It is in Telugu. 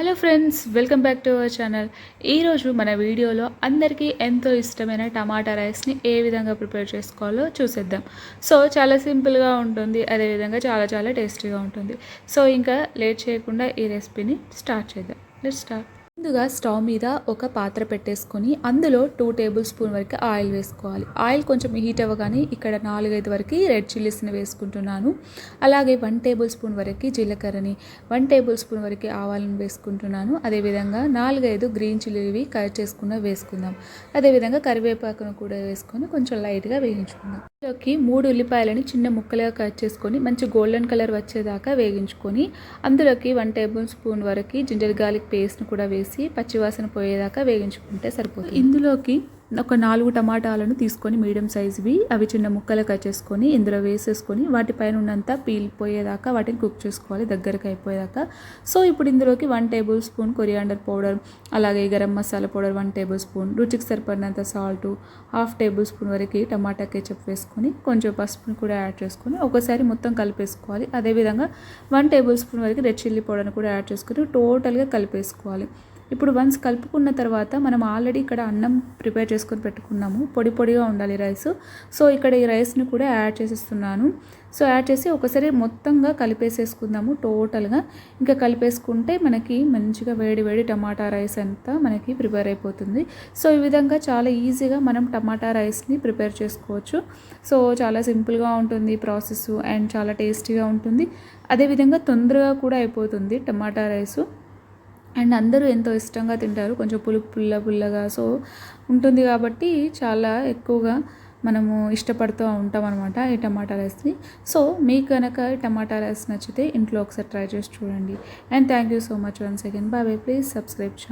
Hello friends welcome back to our channel ఈరోజు మన వీడియోలో అందరికీ ఎంతో ఇష్టమైన టమాటా రైస్ని ఏ విధంగా ప్రిపేర్ చేసుకోవాలో చూసేద్దాం. సో చాలా సింపుల్గా ఉంటుంది అదేవిధంగా చాలా చాలా టేస్టీగా ఉంటుంది. సో ఇంకా లేట్ చేయకుండా ఈ రెసిపీని స్టార్ట్ చేద్దాం. లెట్ స్టార్ట్ ముందుగా స్టవ్ మీద ఒక పాత్ర పెట్టేసుకొని అందులో టూ టేబుల్ స్పూన్ వరకు ఆయిల్ వేసుకోవాలి. ఆయిల్ కొంచెం హీట్ అవ్వగానే ఇక్కడ నాలుగైదు వరకు రెడ్ చిల్లీస్ని వేసుకుంటున్నాను. అలాగే వన్ టేబుల్ స్పూన్ వరకు జీలకర్రని వన్ టేబుల్ స్పూన్ వరకు ఆవాలను వేసుకుంటున్నాను. అదేవిధంగా నాలుగైదు గ్రీన్ చిల్లీవి కట్ చేసుకున్న వేసుకుందాం. అదేవిధంగా కరివేపాకును కూడా వేసుకొని కొంచెం లైట్గా వేయించుకుందాం. లోకి మూడు ఉల్లిపాయలని చిన్న ముక్కలుగా కట్ చేసుకొని మంచి గోల్డెన్ కలర్ వచ్చేదాకా వేగించుకొని అందులోకి వన్ టేబుల్ స్పూన్ వరకు జింజర్ గార్లిక్ పేస్ట్ను కూడా వేసి పచ్చివాసన పోయేదాకా వేగించుకుంటే సరిపోతుంది. ఇందులోకి ఒక నాలుగు టమాటాలను తీసుకొని మీడియం సైజువి అవి చిన్న ముక్కలు కట్ చేసుకొని ఇందులో వేసేసుకొని వాటిపైన ఉన్నంత పీలిపోయేదాకా వాటిని కుక్ చేసుకోవాలి దగ్గరకు అయిపోయేదాకా. సో ఇప్పుడు ఇందులోకి one table spoon coriander powder అలాగే garam masala powder one table spoon రుచికి సరిపడినంత సాల్ట్ హాఫ్ టేబుల్ స్పూన్ వరకు టమాటా కేచప్ వేసుకొని కొంచెం పసుపుని కూడా యాడ్ చేసుకొని ఒకసారి మొత్తం కలిపేసుకోవాలి. అదేవిధంగా వన్ టేబుల్ స్పూన్ వరకు రెడ్ చిల్లీ పౌడర్ని కూడా యాడ్ చేసుకొని టోటల్గా కలిపేసుకోవాలి. ఇప్పుడు వన్స్ కలుపుకున్న తర్వాత మనం ఆల్రెడీ ఇక్కడ అన్నం ప్రిపేర్ చేసుకొని పెట్టుకున్నాము. పొడి పొడిగా ఉండాలి రైస్ సో ఇక్కడ ఈ రైస్ని కూడా యాడ్ చేసేస్తున్నాను. సో యాడ్ చేసి ఒకసారి మొత్తంగా కలిపేసేసుకుందాము టోటల్గా ఇంకా కలిపేసుకుంటే మనకి మంచిగా వేడి వేడి టమాటా రైస్ అంతా మనకి ప్రిపేర్ అయిపోతుంది. సో ఈ విధంగా చాలా ఈజీగా మనం టమాటా రైస్ని ప్రిపేర్ చేసుకోవచ్చు. సో చాలా సింపుల్గా ఉంటుంది ప్రాసెస్ అండ్ చాలా టేస్టీగా ఉంటుంది. అదేవిధంగా తొందరగా కూడా అయిపోతుంది టమాటా రైసు అండ్ అందరూ ఎంతో ఇష్టంగా తింటారు. కొంచెం పులుపు పుల్ల పుల్లగా. సో ఉంటుంది కాబట్టి చాలా ఎక్కువగా మనము ఇష్టపడుతూ ఉంటాం అనమాట ఈ టమాటా రైస్ని. సో మీకు కనుక ఈ టమాటా రైస్ నచ్చితే ఇంట్లో ఒకసారి ట్రై చేసి చూడండి. And thank you so much once again. Bye please subscribe channel